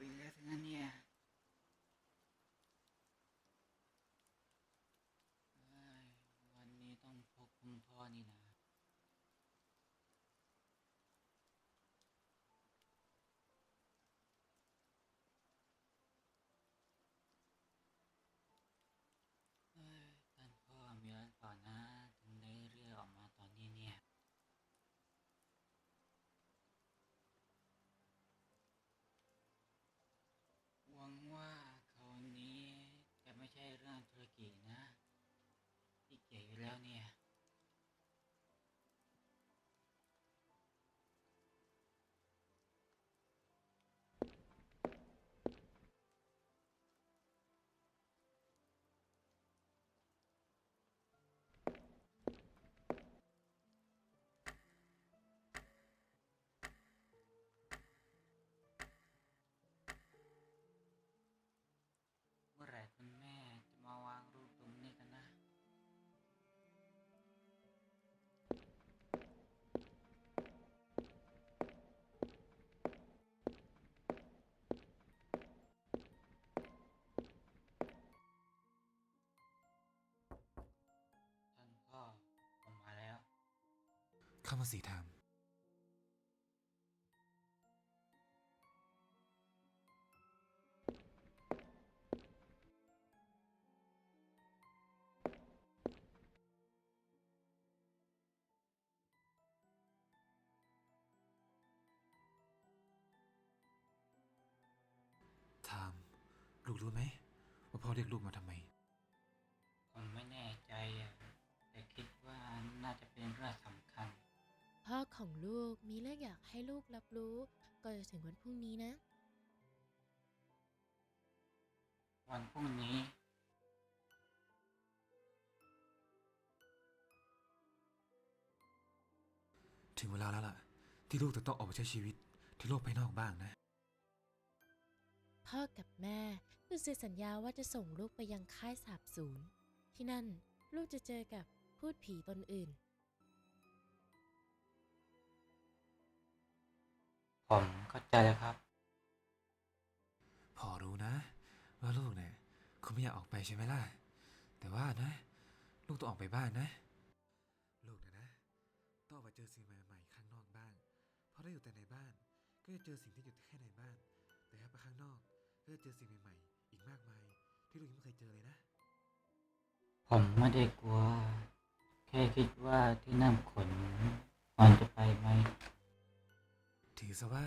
อีกแล้วทั้งนั้นเนี่ยเอ้ยวันนี้ต้องพบคุณพ่อนี่นะ เข้ามาสีทามทามลูกรู้ไหมว่าพ่อเรียกลูกมาทำไม ของลูกมีเรื่องอยากให้ลูกรับรู้ก่อนจะถึงวันพรุ่งนี้นะ วันพรุ่งนี้ ถึงเวลาแล้วล่ะ ที่ลูกจะต้องออกไปใช้ชีวิตที่โลกภายนอกบ้างนะ พ่อกับแม่เพิ่งเซ็นสัญญาว่าจะส่งลูกไปยังค่ายสาบสูญที่นั่นลูกจะเจอกับพูดผีตนอื่น ผมเข้าใจแล้วครับ พอรู้นะ ว่าลูกเนี่ยคงไม่อยากออกไปใช่ไหมล่ะ แต่ว่านะ ลูกต้องออกไปบ้านนะ ลูกเนี่ยนะต้องออกไปเจอสิ่งใหม่ๆข้างนอกบ้าง เพราะถ้าอยู่แต่ในบ้าน ก็จะเจอสิ่งที่อยู่แค่ในบ้าน แต่ถ้าไปข้างนอกก็จะเจอสิ่งใหม่ๆ อีกมากมาย ที่ลูกยังไม่เคยเจอเลยนะ ผมไม่ได้กลัว แค่คิดว่าที่นั่นขนมันจะไปไหม ถือซะว่า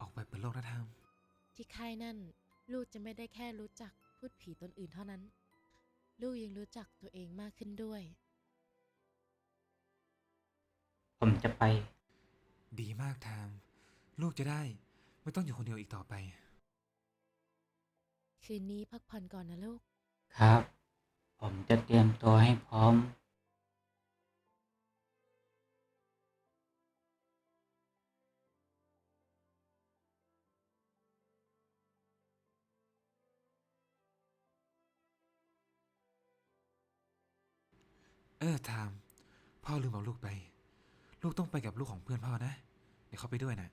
ออกไปเปิดโลกนะทามที่ค่ายนั่น ลูกจะไม่ได้แค่รู้จักพูดผีตนอื่นเท่านั้น ลูกยังรู้จักตัวเองมากขึ้นด้วย ผมจะไป ดีมากทาม ลูกจะได้ ไม่ต้องอยู่คนเดียวอีกต่อไป คืนนี้พักผ่อนก่อนนะลูก ครับ ผมจะเตรียมตัวให้พร้อม อทาม พ่อลืมเอาลูกไป ลูกต้องไปกับลูกของเพื่อนพ่อนะ เดี๋ยวเขาไปด้วยนะ